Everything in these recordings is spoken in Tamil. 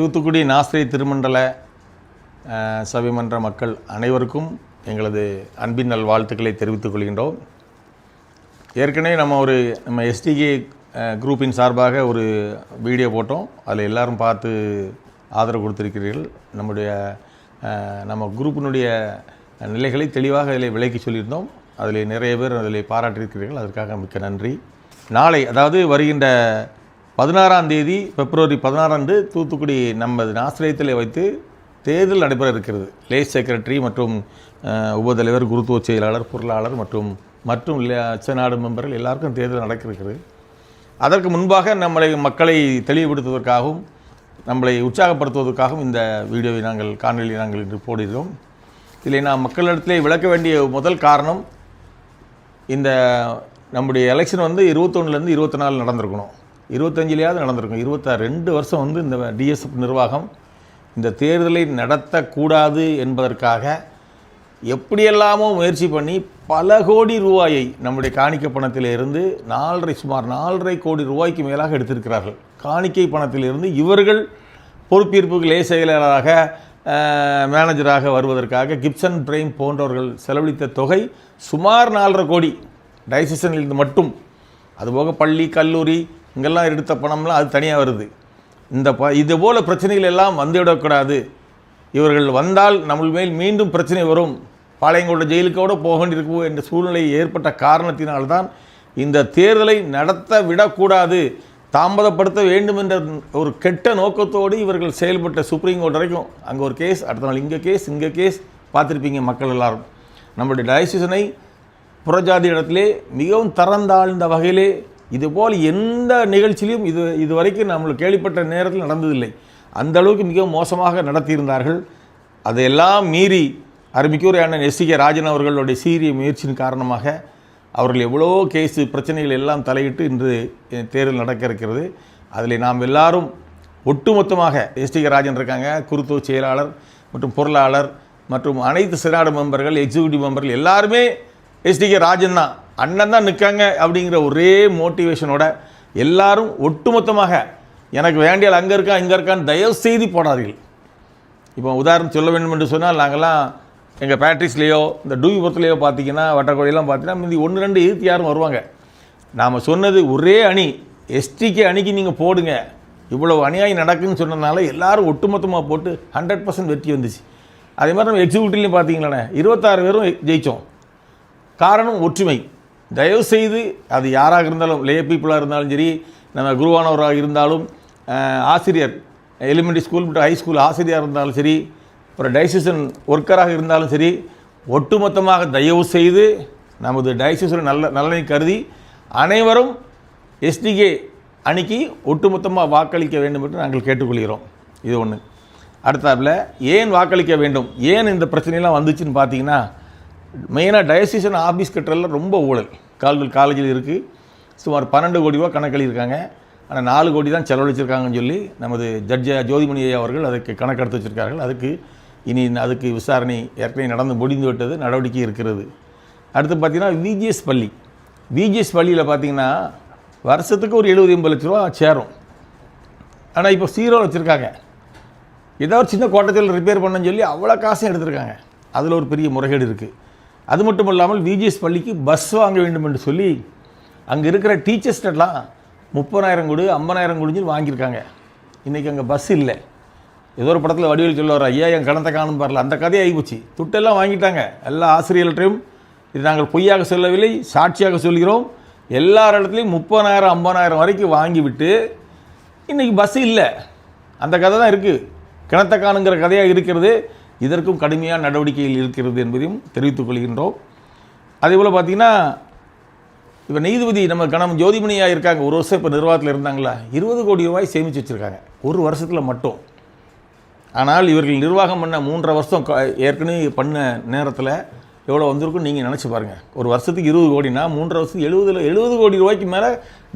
தூத்துக்குடி நாஸ்திரி திருமண்டல சபைமன்ற மக்கள் அனைவருக்கும் எங்களது அன்பின் நல் வாழ்த்துக்களை தெரிவித்துக் கொள்கின்றோம். ஏற்கனவே நம்ம ஒரு நம்ம எஸ்டிகே குரூப்பின் சார்பாக ஒரு வீடியோ போட்டோம். அதில் எல்லாரும் பார்த்து ஆதரவு கொடுத்துருக்கிறீர்கள். நம்முடைய நம்ம குரூப்பினுடைய நிலைகளை தெளிவாக அதில் விளக்கி சொல்லியிருந்தோம். அதில் நிறைய பேர் அதில் பாராட்டியிருக்கிறீர்கள். அதற்காக மிக்க நன்றி. நாளை அதாவது வருகின்ற பதினாறாம் தேதி பிப்ரவரி பதினாறாம் தூத்துக்குடி நமது ஆசிரியத்தில் வைத்து தேர்தல் நடைபெற இருக்கிறது. லேஸ் செக்ரட்டரி மற்றும் உபதலைவர் குருத்துவ செயலாளர் பொருளாளர் மற்றும் மற்றும் அச்சநாடு மெம்பர்கள் எல்லாருக்கும் தேர்தல் நடக்க இருக்கிறது அதற்கு முன்பாக நம்மளை மக்களை தெளிவுபடுத்துவதற்காகவும் நம்மளை உற்சாகப்படுத்துவதற்காகவும் இந்த வீடியோவை நாங்கள் காணொலி நாங்கள் இன்று போடுகிறோம். இதில் நான் மக்களிடத்திலே விளக்க வேண்டிய முதல் காரணம் இந்த நம்முடைய எலெக்ஷன் வந்து இருபத்தொன்னுலேருந்து இருபத்தி நாலு நடந்திருக்கணும். இருபத்தஞ்சிலேயாவது நடந்திருக்கும். இருபத்தாறு ரெண்டு வருஷம் வந்து இந்த டிஎஸ்எஃப் நிர்வாகம் இந்த தேர்தலை நடத்தக்கூடாது என்பதற்காக எப்படியெல்லாமோ முயற்சி பண்ணி பல கோடி ரூபாயை நம்முடைய காணிக்கை பணத்திலிருந்து நாலரை சுமார் நாலரை கோடி ரூபாய்க்கு மேலாக எடுத்திருக்கிறார்கள். காணிக்கை பணத்திலிருந்து இவர்கள் பொறுப்பேற்புகளே செயலாளராக மேனேஜராக வருவதற்காக கிப்சன் பிரேம் போன்றவர்கள் செலவழித்த தொகை சுமார் நாலரை கோடி. டைசிஷனில் மட்டும். அதுபோக பள்ளி கல்லூரி இங்கெல்லாம் எடுத்த பணம்லாம் அது தனியாக வருது. இந்த ப இது போல் பிரச்சனைகள் எல்லாம் வந்துவிடக்கூடாது. இவர்கள் வந்தால் நம்ம மேல் மீண்டும் பிரச்சனை வரும். பாளையங்கோட ஜெயிலுக்கோடு போக வேண்டியிருக்கும் என்ற சூழ்நிலை ஏற்பட்ட காரணத்தினால்தான் இந்த தேர்தலை நடத்த விடக்கூடாது. தாமதப்படுத்த வேண்டும் என்ற ஒரு கெட்ட நோக்கத்தோடு இவர்கள் செயல்பட்ட சுப்ரீம் கோர்ட் வரைக்கும் அங்கே ஒரு கேஸ் அடுத்த நாள் இங்கே கேஸ் இங்கே கேஸ் பார்த்துருப்பீங்க மக்கள் எல்லாரும். நம்முடைய டயசிஷனை புறஜாதி இடத்திலே மிகவும் தரந்தாழ்ந்த வகையிலே இதுபோல் எந்த நிகழ்ச்சியிலும் இது இதுவரைக்கும் நம்மளுக்கு கேள்விப்பட்ட நேரத்தில் நடந்ததில்லை. அந்த அளவுக்கு மிகவும் மோசமாக நடத்தியிருந்தார்கள். அதையெல்லாம் மீறி அருமிக்கூர் அண்ணன் எஸ் கே ராஜன் அவர்களுடைய சீரிய முயற்சியின் காரணமாக அவர்கள் எவ்வளோ கேஸு பிரச்சனைகள் எல்லாம் தலையிட்டு இன்று தேர்தல் நடக்க இருக்கிறது அதில் நாம் எல்லாரும் ஒட்டுமொத்தமாக எஸ்டி கே ராஜன் இருக்காங்க. குருத்துவ செயலாளர் மற்றும் பொருளாளர் மற்றும் அனைத்து சிறாடு மெம்பர்கள் எக்ஸிக்யூட்டிவ் மெம்பர்கள் எல்லாருமே எஸ்டிகே ராஜன் தான் அண்ணன் தான் நிற்காங்க அப்படிங்கிற ஒரே மோட்டிவேஷனோட எல்லாரும் ஒட்டுமொத்தமாக எனக்கு வேண்டியால் அங்கே இருக்கா இங்கே இருக்கான்னு தயவு செய்து போனார்கள் இப்போ உதாரணம் சொல்ல வேண்டும் என்று சொன்னால் நாங்கள்லாம் எங்கள் பேட்ரிஸ்லேயோ இந்த டூவிபுரத்துலேயோ பார்த்தீங்கன்னா வட்டக்கோடியெல்லாம் பார்த்தீங்கன்னா மீதி ஒன்று ரெண்டு எதிர்த்து யாரும் வருவாங்க. நாம் சொன்னது ஒரே அணி. எஸ்டிகே அணிக்கு நீங்கள் போடுங்க. இவ்வளோ அநியாயம் நடக்குன்னு சொன்னதுனால எல்லாரும் ஒட்டுமொத்தமாக போட்டு ஹண்ட்ரட் பர்சன்ட் வெற்றி வந்துச்சு. அதே மாதிரி நம்ம எக்ஸிக்யூட்டிவ்லையும் பார்த்தீங்களாண்ணே இருபத்தாறு பேரும் ஜெயித்தோம் காரணம் ஒற்றுமை. தயவு செய்து அது யாராக இருந்தாலும் லே பீப்புளாக இருந்தாலும் சரி நம்ம குருவானவராக இருந்தாலும் ஆசிரியர் எலிமெண்ட்ரி ஸ்கூல் மற்றும் ஹை ஸ்கூல் ஆசிரியராக இருந்தாலும் சரி அப்புறம் டைசிஷன் ஒர்க்கராக இருந்தாலும் சரி ஒட்டுமொத்தமாக தயவு செய்து நமது டைசிஷன் நல்ல நலனை கருதி அனைவரும் எஸ்டிகே அணிக்கு ஒட்டுமொத்தமாக வாக்களிக்க வேண்டும் என்று நாங்கள் கேட்டுக்கொள்கிறோம். இது ஒன்று அடுத்தாப்பில் ஏன் வாக்களிக்க வேண்டும்? ஏன் இந்த பிரச்சனையெல்லாம் வந்துச்சுன்னு பார்த்தீங்கன்னா மெயினாக டயசிஷன் ஆஃபீஸ் கட்டுறதுல ரொம்ப ஊழல். கால்வெல் காலேஜில் இருக்குது சுமார் பன்னெண்டு கோடி ரூபா கணக்கெழுதியிருக்காங்க. ஆனால் நாலு கோடி தான் செலவழிச்சிருக்காங்கன்னு சொல்லி நமது ஜட்ஜ ஜோதிமணி ஐயா அவர்கள் அதுக்கு கணக்கெடுத்து வச்சிருக்கார்கள். அதுக்கு இனி அதுக்கு விசாரணை ஏற்கனவே நடந்து முடிந்து விட்டது நடவடிக்கை இருக்கிறது. அடுத்து பார்த்திங்கன்னா விஜிஎஸ் பள்ளி. விஜிஎஸ் பள்ளியில் பார்த்தீங்கன்னா வருஷத்துக்கு ஒரு எழுபது எண்பது லட்ச ரூபா சேரும். ஆனால் இப்போ சீரோ வச்சுருக்காங்க. ஏதோ ஒரு சின்ன கோட்டத்தில் ரிப்பேர் பண்ணன்னு சொல்லி அவ்வளோ காசும் எடுத்திருக்காங்க. அதில் ஒரு பெரிய முறைகேடு இருக்குது அது மட்டும் இல்லாமல் விஜிஎஸ் பள்ளிக்கு பஸ் வாங்க வேண்டும் என்று சொல்லி அங்கே இருக்கிற டீச்சர்ஸ்டெல்லாம் முப்பதாயிரம் கொடு ஐம்பதாயிரம் கொடுன்னு வாங்கியிருக்காங்க. இன்றைக்கி அங்கே பஸ் இல்லை. ஏதோ ஒரு படத்தில் வடிவில் சொல்லுவார் ஐயா என் கணத்தை காணும் பாரல. அந்த கதையை ஆகிப்போச்சு. துட்டெல்லாம் வாங்கிட்டாங்க. எல்லா ஆசிரியர்கள்ட்டையும் இது நாங்கள் பொய்யாக சொல்லவில்லை சாட்சியாக சொல்கிறோம். எல்லார் இடத்துலையும் முப்பதாயிரம் ஐம்பதாயிரம் வரைக்கும் வாங்கிவிட்டு இன்றைக்கி பஸ் இல்லை. அந்த கதை தான் இருக்குது கிணத்த காணுங்கிற கதையாக இருக்கிறது. இதற்கும் கடுமையான நடவடிக்கைகள் இருக்கிறது என்பதையும் தெரிவித்துக் கொள்கின்றோம். அதேபோல் பார்த்தீங்கன்னா இப்போ நீதிபதி நம்ம கணம் ஜோதிமணியாக இருக்காங்க. ஒரு வருஷம் இப்போ நிர்வாகத்தில் இருந்தாங்களா? இருபது கோடி ரூபாய் சேமித்து வச்சுருக்காங்க. ஒரு வருஷத்தில் மட்டும். ஆனால் இவர்கள் நிர்வாகம் பண்ண மூன்றரை வருஷம் க- ஏற்கனவே பண்ண நேரத்தில் எவ்வளோ வந்திருக்கும் நீங்கள் நினச்சி பாருங்கள் ஒரு வருஷத்துக்கு இருபது கோடினா மூன்றரை வருஷத்துக்கு எழுபதில் எழுபது கோடி ரூபாய்க்கு மேலே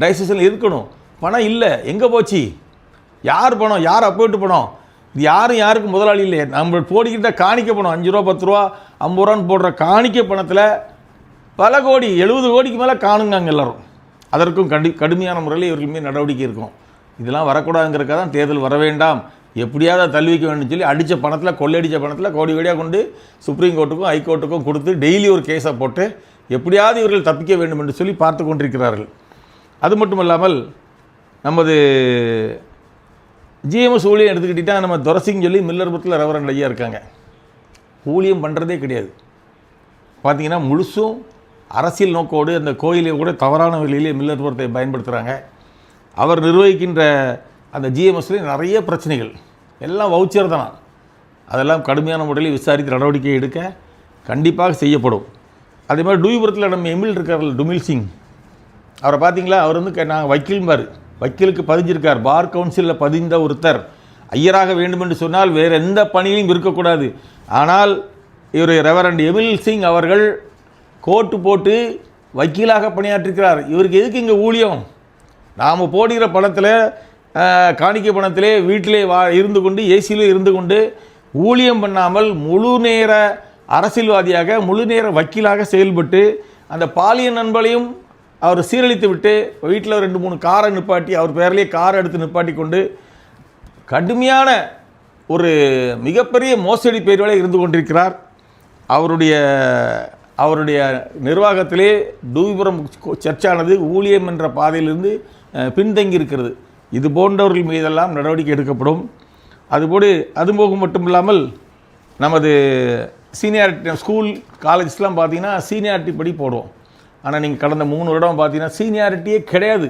டைசஷனில் இருக்கணும். பணம் இல்லை. எங்கே போச்சு? யார் பணம்? யார் அப்போட்டு பணம்? இது யாரும் யாருக்கும் முதலாளி இல்லை நம்ம போடிக்கிட்ட காணிக்க பணம் அஞ்சு ரூபா பத்து ரூபா ஐம்பது ரூபான்னு போடுற காணிக்க பணத்தில் பல கோடி எழுபது கோடிக்கு மேலே காணுங்க அங்கே எல்லாரும். அதற்கும் கடு கடுமையான முறையில் இவர்கள் மீது நடவடிக்கை இருக்கும். இதெல்லாம் வரக்கூடாதுங்கிறக்காக தான் தேர்தல் வர வேண்டாம். எப்படியாவது அதை தள்ளி வைக்க சொல்லி அடித்த பணத்தில் கொள்ளையடித்த பணத்தில் கோடி கோடியாக கொண்டு சுப்ரீம் கோர்ட்டுக்கும் ஹைகோர்ட்டுக்கும் கொடுத்து டெய்லி ஒரு கேஸை போட்டு எப்படியாவது இவர்கள் தப்பிக்க வேண்டும் என்று சொல்லி பார்த்து கொண்டிருக்கிறார்கள். அது மட்டும் இல்லாமல் நமது ஜிஎம்எஸ் ஊழியம் எடுத்துக்கிட்டால் நம்ம துரசிங் சொல்லி மில்லர்புரத்தில் ரவரன் ஐயா இருக்காங்க. ஊழியம் பண்ணுறதே கிடையாது. பார்த்தீங்கன்னா முழுசும் அரசியல் நோக்கோடு அந்த கோயிலை கூட தவறான வழியிலே மில்லர்புரத்தை பயன்படுத்துகிறாங்க அவர் நிர்வகிக்கின்ற அந்த ஜிஎம்எஸ்லேயும் நிறைய பிரச்சனைகள். எல்லாம் வவுச்சர் தான்? அதெல்லாம் கடுமையான முறையில் விசாரித்து நடவடிக்கை எடுக்க கண்டிப்பாக செய்யப்படும். அதே மாதிரி டூயிபுரத்தில் நம்ம எமில் இருக்கார்ல டுமில் சிங். அவரை பார்த்தீங்களா அவர் வந்து க- நான் வக்கீல்பார் வக்கீலுக்கு பதிஞ்சிருக்கார். பார் கவுன்சிலில் பதிந்த ஒருத்தர். ஐயராக வேண்டும் என்று சொன்னால் வேறு எந்த பணியிலும் இருக்கக்கூடாது. ஆனால் இவர் ரெவரண்ட் எமில் சிங் அவர்கள் கோட்டு போட்டு வக்கீலாக பணியாற்றிருக்கிறார். இவருக்கு எதுக்கு இங்கே ஊழியம்? நாம் போடுகிற பணத்தில் காணிக்கை பணத்திலே வீட்டிலே வா இருந்து கொண்டு ஏசியிலே இருந்து கொண்டு ஊழியம் பண்ணாமல் முழு நேர அரசியல்வாதியாக முழு நேர வக்கீலாக செயல்பட்டு அந்த பாலியல் நண்பலையும் அவர் சீரழித்து விட்டு வீட்டில் ரெண்டு மூணு காரை நிப்பாட்டி அவர் பேர்லேயே காரை எடுத்து நிப்பாட்டி கொண்டு கடுமையான ஒரு மிகப்பெரிய மோசடி பேர்வலை இருந்து கொண்டிருக்கிறார். அவருடைய அவருடைய நிர்வாகத்திலே டூவிபுரம் சர்ச்சானது ஊழியம் என்ற பாதையிலிருந்து பின்தங்கி இருக்கிறது. இது போன்றவர்கள் மீதெல்லாம் நடவடிக்கை எடுக்கப்படும். அதுபோடு அது போக மட்டும் இல்லாமல் நமது சீனியாரிட்டி ஸ்கூல் காலேஜஸ்லாம் பார்த்தீங்கன்னா சீனியாரிட்டி படி போடுவோம். ஆனால் நீங்கள் கடந்த மூணு வருடம் பார்த்தீங்கன்னா சீனியாரிட்டியே கிடையாது.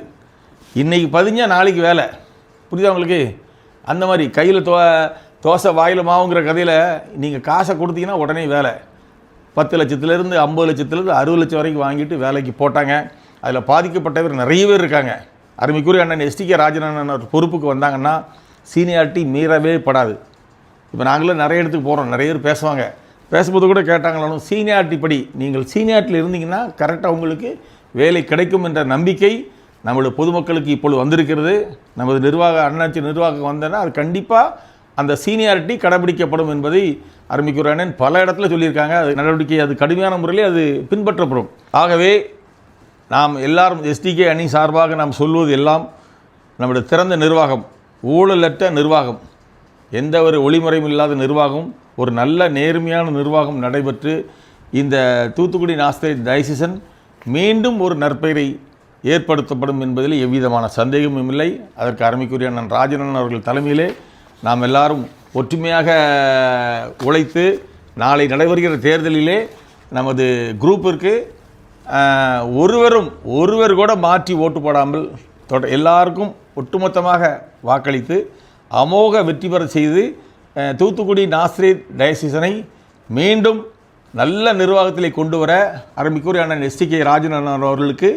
இன்றைக்கி பதிஞ்சா நாளைக்கு வேலை. புரியுதா உங்களுக்கு? அந்த மாதிரி கையில் தோ தோசை வாயில் மாவுங்கிற கதையில் நீங்கள் காசை கொடுத்தீங்கன்னா உடனே வேலை. பத்து லட்சத்துலேருந்து ஐம்பது லட்சத்துலேருந்து அறுபது லட்சம் வரைக்கும் வாங்கிட்டு வேலைக்கு போட்டாங்க. அதில் பாதிக்கப்பட்டவர் நிறைய பேர் இருக்காங்க. அருமைக்குரிய அண்ணன் எஸ்டிகே ராஜன் அண்ணன் பொறுப்புக்கு வந்தாங்கன்னா சீனியாரிட்டி மீறவே படாது. இப்போ நாங்களும் நிறைய இடத்துக்கு போகிறோம் நிறைய பேர் பேசுவாங்க. பேசும்போது கூட கேட்டாங்களாலும் சீனியாரிட்டி படி நீங்கள் சீனியாரிட்டியில் இருந்தீங்கன்னா கரெக்டாக உங்களுக்கு வேலை கிடைக்கும் என்ற நம்பிக்கை நம்மளுடைய பொதுமக்களுக்கு இப்பொழுது வந்திருக்கிறது. நமது நிர்வாக அண்ணாச்சி நிர்வாகம் வந்தேன்னா அது கண்டிப்பாக அந்த சீனியாரிட்டி கடைபிடிக்கப்படும் என்பதை அருமைக்குரிய அண்ணன் பல இடத்துல சொல்லியிருக்காங்க. அது நடவடிக்கை அது கடுமையான முறையில் அது பின்பற்றப்படும். ஆகவே நாம் எல்லாரும் எஸ்டிகே அணி சார்பாக நாம் சொல்வது எல்லாம் நம்முடைய திறந்த நிர்வாகம் ஊழலற்ற நிர்வாகம் எந்த ஒரு ஒளிமுறையும் இல்லாத நிர்வாகம் ஒரு நல்ல நேர்மையான நிர்வாகம் நடைபெற்று இந்த தூத்துக்குடி நாஸ்திரி டைசிசன் மீண்டும் ஒரு நற்பெயரை ஏற்படுத்தப்படும் என்பதில் எவ்விதமான சந்தேகமும் இல்லை. அதற்கு அருமைக்குரிய நான் ராஜனன் அவர்கள் தலைமையிலே நாம் எல்லாரும் ஒற்றுமையாக உழைத்து நாளை நடைபெறுகிற தேர்தலிலே நமது குரூப்பிற்கு ஒருவரும் ஒருவர் கூட மாற்றி ஓட்டு போடாமல் தொட எல்லாருக்கும் ஒட்டுமொத்தமாக வாக்களித்து அமோக வெற்றி பெற செய்து தூத்துக்குடி நாஸ்ரீத் டயசிசனை மீண்டும் நல்ல நிர்வாகத்திலே கொண்டு வர அருமைக்குரிய அண்ணன் எஸ்டிகே ராஜன் அவர்களுக்கு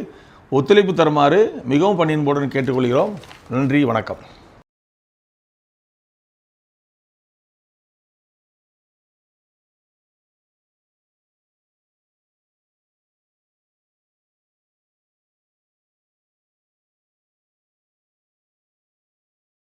ஒத்துழைப்பு தருமாறு மிகவும் பணியின் போடன் கேட்டுக்கொள்கிறோம். நன்றி வணக்கம்.